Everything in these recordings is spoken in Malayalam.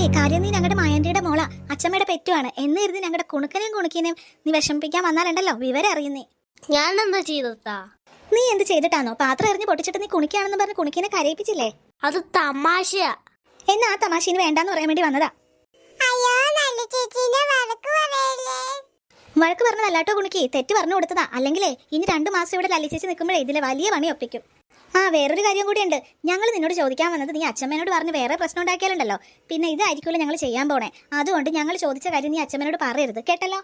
അതല്ലേ കാര്യം നീ ഞങ്ങളുടെ മായന്റിയുടെ മോള. അച്ഛമ്മയുടെ പെറ്റുമാണ് എന്ന് കരുതി ഞങ്ങളുടെ കുണുക്കനെയും കുണുക്കിനെയും നീ വിഷമിപ്പിക്കാൻ വന്നാലുണ്ടല്ലോ. വിവരം അറിയുന്നേ. ഞാൻ എന്താ ചെയ്തതാ നീ എന്ത് ചെയ്തിട്ടാണോ പാത്രം എറിഞ്ഞ് പൊട്ടിച്ചിട്ട് നീ കുണിക്കാണെന്ന് പറഞ്ഞ് കുണിക്കിനെ കരയിപ്പിച്ചില്ലേ? അത് തമാശയാ. എന്നാ ആ തമാശിന് വേണ്ടാന്ന് പറയാൻ വേണ്ടി വന്നതാ. വഴക്ക് പറഞ്ഞതല്ലാട്ടോ കുണിക്ക്? തെറ്റ് പറഞ്ഞു കൊടുത്തതാ. അല്ലെങ്കിലേ ഇനി രണ്ടു മാസം ഇവിടെ ലലിച്ചേച്ച് നിൽക്കുമ്പോഴേ ഇതിലെ വലിയ പണി ഒപ്പിക്കും. ആ വേറൊരു കാര്യം കൂടിയുണ്ട്. ഞങ്ങൾ നിന്നോട് ചോദിക്കാൻ വന്നത് നീ അച്ഛമ്മേനോട് പറഞ്ഞ് വേറെ പ്രശ്നം ഉണ്ടാക്കിയാലുണ്ടല്ലോ. പിന്നെ ഇതായിരിക്കുമല്ലോ ഞങ്ങൾ ചെയ്യാൻ പോണേ. അതുകൊണ്ട് ഞങ്ങൾ ചോദിച്ച കാര്യം നീ അച്ഛമ്മേനോട് പറയരുത്. കേട്ടല്ലോ?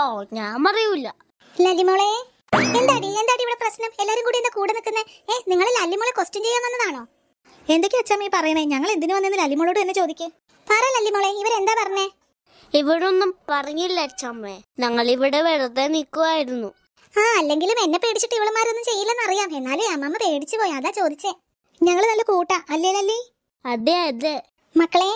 ഓ ഞാൻ പറയൂല. ലലിമോളെ എന്താടി? എന്താടി ഇവിടെ പ്രശ്നം? എല്ലാരും കൂടി എന്താ കൂടെ നിൽക്കുന്നേ ഏ നിങ്ങൾ ലല്ലിമോളെ ക്വസ്റ്റ്യൻ ചെയ്യാൻ വന്നതാണോ? എന്തൊക്കെയാ അച്ഛമ്മ ഈ പറയണേ ഞങ്ങൾ എന്തിനു വന്നെന്ന് ലല്ലിമോളോട് തന്നെ ചോദിക്കേ. പറ ലല്ലിമോളെ ഇവരെന്താ പറഞ്ഞേ? ഇവരൊന്നും പറഞ്ഞില്ല അച്ഛമ്മേ. ഞങ്ങൾ ഇവിടെ വെറുതെ നിൽക്കുമായിരുന്നു ആ അല്ലെങ്കിലും എന്നെ പേടിച്ചിട്ട് ഇവളുമാരൊന്നും ചെയ്യില്ലെന്ന് അറിയാം. എന്നാലേ അമ്മമ്മ പേടിച്ചു പോയി. അതാ ചോദിച്ചേ. ഞങ്ങൾ നല്ല കൂട്ടാ. അല്ലേ ലല്ലി? അതെ അതെ. മക്കളെ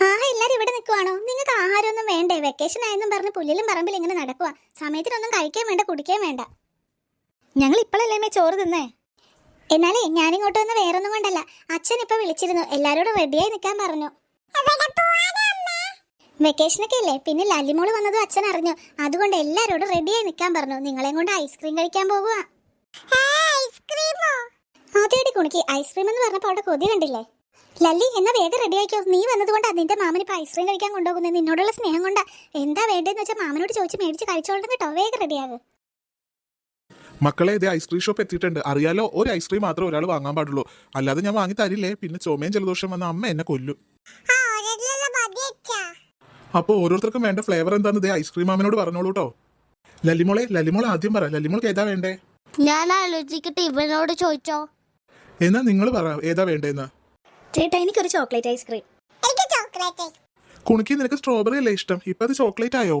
ആ എല്ലാരും ഇവിടെ നിൽക്കുവാണോ നിങ്ങൾക്ക് ആഹാരമൊന്നും വേണ്ടേ? വെക്കേഷൻ ആയെന്നും പറഞ്ഞ് പുല്ലിലും പറമ്പിൽ ഇങ്ങനെ നടക്കുക സമയത്തിനൊന്നും കഴിക്കാൻ വേണ്ട കുടിക്കാൻ വേണ്ട. ഞങ്ങൾ ഇപ്പോഴല്ലേ ചോറ് തിന്നേ? എന്നാലേ ഞാനിങ്ങോട്ട് വന്ന് വേറൊന്നും കൊണ്ടല്ല. അച്ഛൻ ഇപ്പൊ വിളിച്ചിരുന്നു. എല്ലാരോടും റെഡിയായി നിൽക്കാൻ പറഞ്ഞു. വെക്കേഷനൊക്കെ അല്ലേ? പിന്നെ ലല്ലിമോൾ വന്നതും അച്ഛൻ അറിഞ്ഞു. അതുകൊണ്ട് എല്ലാരോടും റെഡിയായി നിൽക്കാൻ പറഞ്ഞു. നിങ്ങളെയും കൊണ്ട് ഐസ്ക്രീം കഴിക്കാൻ പോകുക ആദ്യമായിട്ട് കുണിക്ക് ഐസ്ക്രീം എന്ന് പറഞ്ഞപ്പോൾ അവിടെ കൊതി കണ്ടില്ലേ? ലല്ലി എന്നാ വേഗം റെഡി ആയിക്കോ. നീ വന്നതുകൊണ്ട് നിന്റെ മാമൻ ഇപ്പൊ ഐസ്ക്രീം കഴിക്കാൻ കൊണ്ടുപോകുന്നത്. നിന്നോടുള്ള സ്നേഹം കൊണ്ടാ. എന്താ വേണ്ടതെന്ന് വെച്ചാൽ മാമനോട് ചോദിച്ച് മേടിച്ച് കഴിച്ചോളണം കേട്ടോ. വേഗം റെഡിയാകും മക്കളെ ഇതേ ഐസ്ക്രീം ഷോപ്പ് എത്തിയിട്ടുണ്ട്. അറിയാലോ ഒരു ഐസ്ക്രീം മാത്രമേ ഒരാൾ വാങ്ങാൻ പാടുള്ളൂ. അല്ലാതെ ഞാൻ വാങ്ങി തരില്ലേ? പിന്നെ ചുമയും ജലദോഷം വന്ന അമ്മ എന്നെ കൊല്ലും. അപ്പോൾ ഓരോരുത്തർക്കും വേണ്ട ഫ്ലേവർ എന്താണെന്ന് ഇതേ ഐസ്ക്രീം മാമനോട് പറഞ്ഞോളൂ കേട്ടോ ലല്ലിമോളെ ലല്ലിമോൾ ആദ്യം പറ. ലല്ലിമോൾക്ക് ഏതാ വേണ്ടേ? ഞാൻ ആലോചിക്കട്ടെ ഇവനോട് ചോദിച്ചോ. എന്നാ നിങ്ങൾ പറ ഏതാ വേണ്ടേന്ന്? ചേട്ടാ എനിക്കൊരു ചോക്ലേറ്റ് ഐസ്ക്രീം എനിക്ക് ചോക്ലേറ്റ് കുണുക്കി നിനക്ക് സ്ട്രോബെറി അല്ലേ ഇഷ്ടം? ഇപ്പൊ അത് ചോക്ലേറ്റ് ആയോ?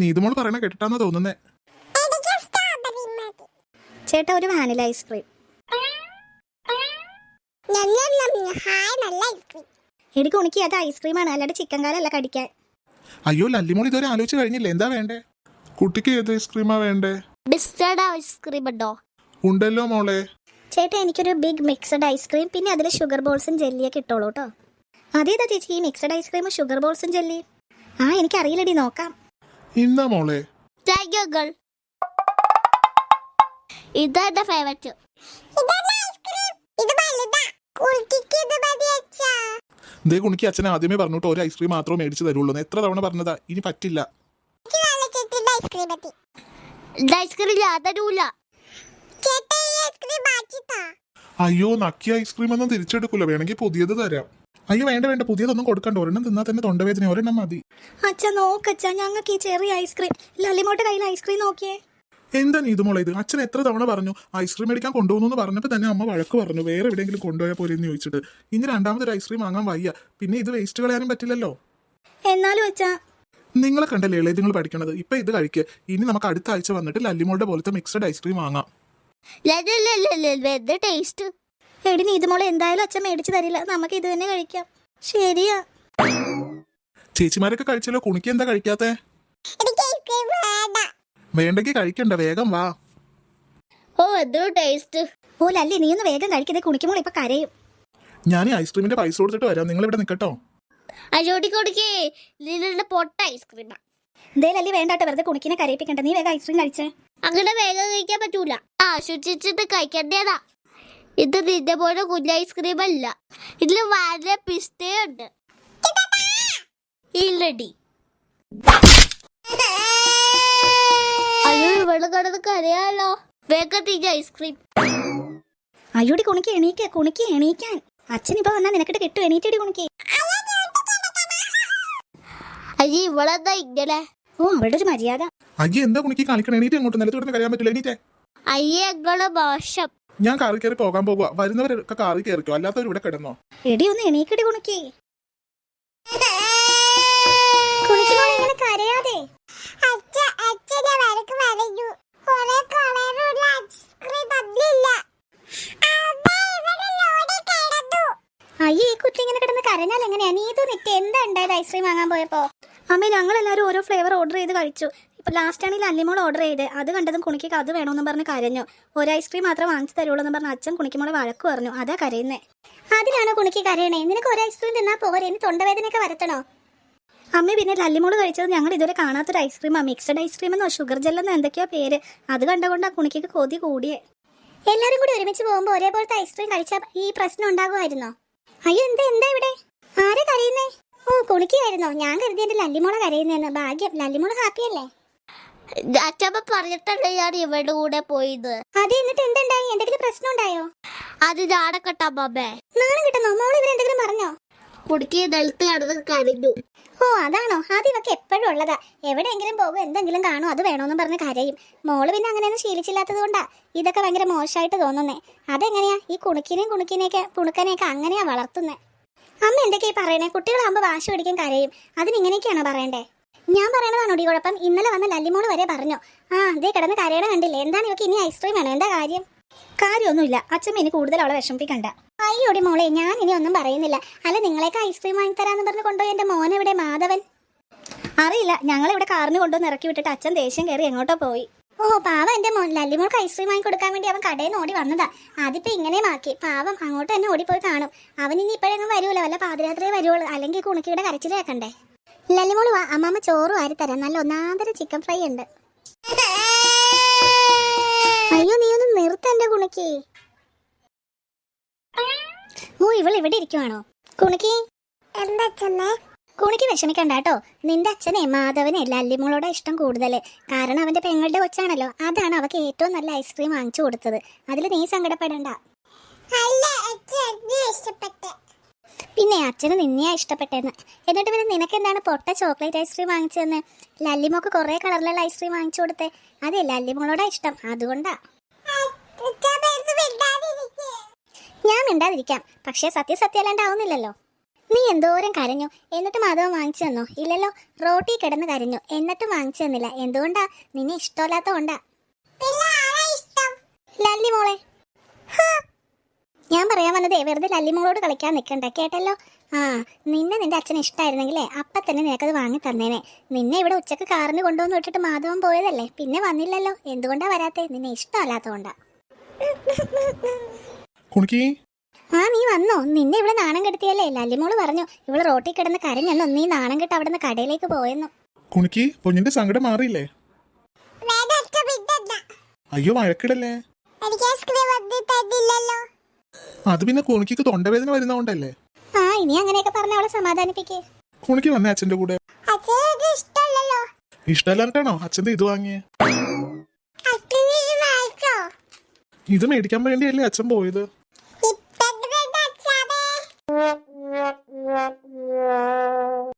നീതുമോൾ പറയണ കേട്ടിട്ടാന്നാ തോന്നുന്നേ. ചേട്ടാ ഒരു വാനില ഐസ്ക്രീം ഹായ് നല്ല ഐസ്ക്രീം എനിക്ക് ഉണക്കി അത് ഐസ്ക്രീമാണ് അല്ലാണ്ട് ചിക്കൻ കാലല്ല കടിക്കാൻ. അയ്യോ ലല്ലിമോൾ ഇതുവരെ ആലോചിച്ച് കഴിഞ്ഞില്ലേ? എന്താ വേണ്ടേ? കുട്ടിക്ക് ഏത് ഐസ്ക്രീമാ വേണ്ടേ? ബിസ്റ്റഡ് ഐസ്ക്രീം ഉണ്ടോ? ഉണ്ടല്ലോ മോളെ. ചേട്ടാ എനിക്കൊരു ബിഗ് മിക്സഡ് ഐസ്ക്രീം പിന്നെ അതിൽ ഷുഗർ ബോൾസും ജെല്ലിയൊക്കെ ഇട്ടോളൂ കേട്ടോ അതേതാ ചേച്ചി ഈ മിക്സഡ് ഐസ്ക്രീമും ഷുഗർ ബോൾസും ജെല്ലി ആ എനിക്ക് എനിക്കറിയില്ലടി നോക്കാം. ഇന്നാ മോളെ. താങ്ക് യു ഗൾ ഇതാ എന്റെ ഫേവറേറ്റ് ദേ കുണിക്ക് അച്ഛൻ ആദ്യമേ പറഞ്ഞിട്ട് ഒരു ഐസ്ക്രീം മാത്രമേ മേടിച്ചു തരുള്ളൂ. എത്ര തവണ പറഞ്ഞതാ? ഇനി പറ്റില്ല. അയ്യോ നക്കിയ ഐസ്ക്രീം ഒന്നും തിരിച്ചെടുക്കൂല. വേണമെങ്കിൽ പുതിയത് തരാം. അയ്യോ വേണ്ട വേണ്ട. പുതിയതൊന്നും കൊടുക്കണ്ട. ഒരെണ്ണം തിന്നാൽ തന്നെ തൊണ്ടവേദന. ഒരെണ്ണം മതി. അച്ഛ നോക്കച്ഛ ഞങ്ങൾക്ക് ഈ ചെറിയ ഐസ്ക്രീം ലല്ലിമോട്ട് കയ്യിൽ ഐസ്ക്രീം നോക്കിയേ. എന്താ നീതു മോളെ ഇത്? അച്ഛൻ എത്ര തവണ പറഞ്ഞു ഐസ്ക്രീം മേടിക്കാൻ കൊണ്ടുപോകുന്നു എന്ന് പറഞ്ഞപ്പോൾ തന്നെ അമ്മ വഴക്ക് പറഞ്ഞു വേറെ എവിടെയെങ്കിലും കൊണ്ടുപോയാൽ പോലെ എന്ന് ചോദിച്ചിട്ട്. ഇനി രണ്ടാമതൊരു ഐസ്ക്രീം വാങ്ങാൻ വയ്യ. പിന്നെ ഇത് വേസ്റ്റ് കളയാനും പറ്റില്ലല്ലോ. എന്നാലും അച്ഛാ. നിങ്ങളെ കണ്ടല്ലേ നിങ്ങൾ പഠിക്കണത്? ഇപ്പൊ ഇത് കഴിക്കുക ഇനി നമുക്ക് അടുത്ത ആഴ്ച വന്നിട്ട് ലല്ലിമോളുടെ പോലത്തെ മിക്സഡ് ഐസ്ക്രീം വാങ്ങാം. ടേസ്റ്റ് എടി നീതുമോളെ എന്തായാലും അച്ഛൻ മേടിച്ചു തരില്ല. നമുക്ക് ഇത് തന്നെ കഴിക്കാം. ശരിയാ. ചേച്ചിമാരൊക്കെ കഴിച്ചല്ലോ? കുണിക്ക് എന്താ കഴിക്കാത്തെ? വേണ്ടെങ്കിൽ കഴിക്കണ്ട വേഗം വാ. ഓ എന്തൊരു ടേസ്റ്റ് ഓ ലല്ലി നീ ഒന്ന് വേഗം കഴിക്കതേ കുണിക്കുമ്പോൾ ഇപ്പൊ കരയും. ഞാൻ ഈ ഐസ്ക്രീമിന്റെ പൈസ കൊടുത്തിട്ട് വരാം. നിങ്ങൾ ഇവിടെ നിൽക്കട്ടോ അജോടി കൊടുക്കേ നിങ്ങളുടെ പൊട്ട ഐസ്ക്രീമാ. ദേ ലല്ലി വേണ്ടാട്ടോ വെറുതെ കുണിക്കിനെ കരയിപ്പിക്കണ്ട. നീ വേഗം ഐസ്ക്രീം കഴിച്ചേ. അങ്ങനെ വേഗം കഴിക്കാൻ പറ്റൂല. ആശ്വസിച്ചിട്ട് കഴിക്കേണ്ടതാ. ഇത് നിന്റെ പോലെ കുഞ്ഞ ഐസ്ക്രീം അല്ല ഇതിൽ വളരെ പിസ്തയുണ്ട്. ഇല്ലടി അയ്യോ ഇവിടെ കിടന്ന് കരയാലോ? ഐസ്ക്രീം അയ്യോടി കുണിക്ക് എണീക്ക കുണിക്ക് എണീക്കാൻ. അച്ഛൻ ഇപ്പൊ വന്നാ നിനക്കിട്ട് കിട്ടും എണീറ്റടി കുണിക്ക്. അയ്യോ ഇവളെന്താ ഇങ്ങനെ? ഓ അവളുടെ ഒരു മര്യാദ. അജി എന്താ കുണിക്ക്? കാണിക്കണം എണീറ്റ് അങ്ങോട്ട് നിലത്ത് കിടന്ന് കഴിയാൻ പറ്റില്ല എണീറ്റേ. അയ്യേ മോശം. ഞാൻ കാറിൽ കയറി പോകാൻ പോകുക വരുന്നവരൊക്കെ കാറിൽ കയറിക്കോ? അല്ലാത്തവർ ഇവിടെ കിടന്നോ? എടി ഒന്ന് എണീക്കടി കുണിക്ക്. ഇങ്ങനെ കരയാതെ. അയ്യേ ഈ കുട്ടി ഇങ്ങനെ കിടന്ന് കരഞ്ഞാൽ എങ്ങനെയാ? നീ ഇത് നിറ്റ് എന്താ ഉണ്ടായത് ഐസ്ക്രീം വാങ്ങാൻ പോയപ്പോ? അമ്മ ഞങ്ങൾ എല്ലാവരും ഓരോ ഫ്ലേവർ ഓർഡർ ചെയ്ത് കഴിച്ചു. ഇപ്പൊ ലാസ്റ്റ് ആണെങ്കിൽ അല്ലിമോൾ ഓർഡർ ചെയ്ത് അത് കണ്ടതും കുണിക്ക് അത് വേണമെന്ന് പറഞ്ഞ് കരഞ്ഞു. ഒരു ഐസ്ക്രീം മാത്രം വാങ്ങിച്ചു തരുള്ളൂ എന്ന് പറഞ്ഞ് അച്ഛൻ കുണിക്കുമ്പോൾ വഴക്ക് പറഞ്ഞു. അതാ കരയുന്നേ. അതിലാണോ കുണിക്ക് കരയണേ? നിനക്ക് ഒരു ഐസ്ക്രീം തിന്നാ പോരെ? ഇനി തൊണ്ടവേദനയൊക്കെ വരുത്തണോ? അമ്മ പിന്നെ ലല്ലിമോൾ കഴിച്ചത് ഞങ്ങൾ ഇതുവരെ കാണാത്തൊരു ഐസ്ക്രീമാ. മിക്സഡ് ഐസ്ക്രീം എന്നോ ഷുഗർ ജെല്ലെന്നോ എന്തൊക്കെയോ പേര്. അത് കണ്ടുകൊണ്ട് ആ കുണിക്കൊക്കെ കൊതി കൂടിയേ. എല്ലാരും കൂടി ഒരുമിച്ച് പോകുമ്പോൾ ഒരേപോലത്തെ ഐസ്ക്രീം കഴിച്ചാൽ ഈ പ്രശ്നം ഉണ്ടാകുമായിരുന്നോ? അയ്യോ എന്താ എന്താ ഇവിടെ? ആരെ കരയുന്നേ? ഓ കുണിക്കായിരുന്നോ ഞാൻ കരുതി എന്റെ ലല്ലിമോളെ കരയുന്നേന്ന്. ഭാഗ്യം ലല്ലിമോൾ ഹാപ്പിയല്ലേ അച്ഛമ്മ പറഞ്ഞിട്ടല്ലേ ഞാൻ ഇവരുടെ കൂടെ പോയത്? അത് എന്നിട്ട് എന്തുണ്ടായി? എന്തെങ്കിലും പ്രശ്നം ഉണ്ടായോ? അത് ഞാടക്കട്ടമ്മേ നാണം കിട്ടുന്നോ? മോൾ ഇവരെന്തെങ്കിലും പറഞ്ഞോ? കുടുക്കി ദളിത്ത് കടന്ന് കരഞ്ഞു. ഓ അതാണോ? അത് ഇവക്ക് എപ്പോഴും ഉള്ളതാ. എവിടെയെങ്കിലും പോകും എന്തെങ്കിലും കാണും അത് വേണോന്നും പറഞ്ഞ് കരയും. മോൾ പിന്നെ അങ്ങനെയൊന്നും ശീലിച്ചില്ലാത്തത് കൊണ്ടാ. ഇതൊക്കെ ഭയങ്കര മോശമായിട്ട് തോന്നുന്നേ. അതെങ്ങനെയാ? ഈ കുണുക്കിനെയും കുണുക്കിനെയൊക്കെ പുണുക്കനെയൊക്കെ അങ്ങനെയാ വളർത്തുന്നേ. അമ്മ എന്തൊക്കെയാ പറയണേ? കുട്ടികളാകുമ്പോൾ വാശി പിടിക്കാൻ കരയും. അതിനിങ്ങനെയൊക്കെയാണോ പറയണ്ടേ? ഞാൻ പറയണതാണോ ഈ കുഴപ്പം? ഇന്നലെ വന്ന ലല്ലിമോൾ വരെ പറഞ്ഞു. ആ ഇതേ കിടന്ന് കരയണ കണ്ടില്ലേ? എന്താണ് ഇവക്ക് ഇനി ഐസ്ക്രീം വേണം? എന്താ കാര്യം? കാര്യമൊന്നുമില്ല. അച്ഛമ്മ ഇനി കൂടുതൽ അവളെ വിഷമിപ്പിക്കണ്ട. അയ്യോടി മോളെ ഞാൻ ഇനി ഒന്നും പറയുന്നില്ല. അല്ല നിങ്ങളെയൊക്കെ ഐസ്ക്രീം വാങ്ങിത്തരാന്ന് പറഞ്ഞ് കൊണ്ടുപോയി എന്റെ മോൻ എവിടെ? മാധവൻ? അറിയില്ല ഞങ്ങൾ ഇവിടെ കാറിന് കൊണ്ടുവന്ന് ഇറക്കി വിട്ടിട്ട് അച്ഛൻ ദേഷ്യം കയറി എങ്ങോട്ടോ പോയി. ഓ പാവം എന്റെ മോൻ. ലല്ലിമോൾക്ക് ഐസ്ക്രീം വാങ്ങി കൊടുക്കാൻ വേണ്ടി അവൻ കടയിൽ നിന്ന് ഓടി വന്നതാ. അതിപ്പോ ഇങ്ങനെ മാക്കി പാവം അങ്ങോട്ട് തന്നെ ഓടിപ്പോയി കാണും. അവൻ ഇനി ഇപ്പോഴെങ്ങും വരൂല. വല്ല പാതിരാത്രേ വരുവുള്ളൂ. അല്ലെങ്കിൽ കുണുക്കിയുടെ കരച്ചിൽ കേൾക്കണ്ടേ? ലല്ലിമോൾ വാ അമ്മാമ്മ ചോറ് വാരി തരാം നല്ല ഒന്നാന്തര ചിക്കൻ ഫ്രൈ ഉണ്ട്. അയ്യോ നീ ഒന്ന് നിർത്തന്റെ കുണുക്കി. ഓ ഇവൾ ഇവിടെ ഇരിക്കുവാണോ? കുണുക്കി? എന്താ അച്ഛമ്മേ? കുണിക്ക് വിഷമിക്കണ്ട കേട്ടോ. നിന്റെ അച്ഛനെ മാധവനെ ലല്ലിമോളോടെ ഇഷ്ടം കൂടുതൽ കാരണം അവന്റെ പെങ്ങളുടെ കൊച്ചാണല്ലോ. അതാണ് അവക്ക് ഏറ്റവും നല്ല ഐസ്ക്രീം വാങ്ങിച്ചു കൊടുത്തത്. അതിൽ നീ സങ്കടപ്പെടണ്ട. പിന്നെ അച്ഛന് നിന്നെയാ ഇഷ്ടപ്പെട്ടെന്ന്. എന്നിട്ട് പിന്നെ നിനക്ക് എന്താണ് പൊട്ട ചോക്ലേറ്റ് ഐസ്ക്രീം വാങ്ങിച്ചതെന്ന്? ലല്ലിമോക്ക് കുറെ കളറിലുള്ള ഐസ്ക്രീം വാങ്ങിച്ചു കൊടുത്തേ. അതെ ലല്ലിമോളോടാ ഇഷ്ടം. അതുകൊണ്ടാ. ഞാൻ മിണ്ടാതിരിക്കാം. പക്ഷേ സത്യസത്യമല്ലാണ്ടാവുന്നില്ലല്ലോ നീ എന്തോരം കരഞ്ഞു. എന്നിട്ട് മാധവൻ വാങ്ങിച്ചു തന്നോ? ഇല്ലല്ലോ. റോട്ടി കിടന്ന് കരഞ്ഞു. എന്നിട്ടും വാങ്ങിച്ചു തന്നില്ല. എന്തുകൊണ്ടാ? നിന്നെ ഇഷ്ടമല്ലാത്ത കൊണ്ടാ ലല്ലി മോളെ. ഞാൻ പറയാൻ വന്നതേ വെറുതെ ലല്ലിമോളോട് കളിക്കാൻ നിൽക്കണ്ട. കേട്ടല്ലോ? ആ നിന്നെ നിന്റെ അച്ഛന് ഇഷ്ടമായിരുന്നെങ്കിലേ അപ്പൊ തന്നെ നിനക്കത് വാങ്ങി തന്നേനെ. നിന്നെ ഇവിടെ ഉച്ചയ്ക്ക് കാറിന് കൊണ്ടുവന്ന് വിട്ടിട്ട് മാധവൻ പോയതല്ലേ? പിന്നെ വന്നില്ലല്ലോ. എന്തുകൊണ്ടാ വരാത്തേ? നിന്നെ ഇഷ്ടമല്ലാത്തതുകൊണ്ടാ. കുണിക്കി? ആ നീ വന്നോ. നിന്നെ ഇവിടെ നാണം കെടുത്തിയല്ലേ? ലല്ലിമോൾ പറഞ്ഞു ഇവൾ റോട്ടിൽ കിടന്ന് കരഞ്ഞെന്നോ നീ നാണം കെട്ട് അവിടുന്ന് കടയിലേക്ക് പോയെന്നു. കുണിക്കി പൊന്നിന്റെ സങ്കടം മാറിയില്ലേ? അയ്യോ വഴക്കിടല്ലേ? അത് പിന്നെ കുണിക്ക് തൊണ്ടവേദന വരുന്നോണ്ടല്ലേ ആ ഇനി അങ്ങനെയൊക്കെ പറഞ്ഞ അവളെ സമാധാനിപ്പിക്കേ. കുണിക്ക് വന്നേ അച്ഛന്റെ കൂടെ. ഇഷ്ടമല്ലാട്ടാണോ അച്ഛന്റെ ഇത് വാങ്ങിയേ. ഇത് മേടിക്കാൻ വേണ്ടിയല്ലേ അച്ഛൻ പോയത്?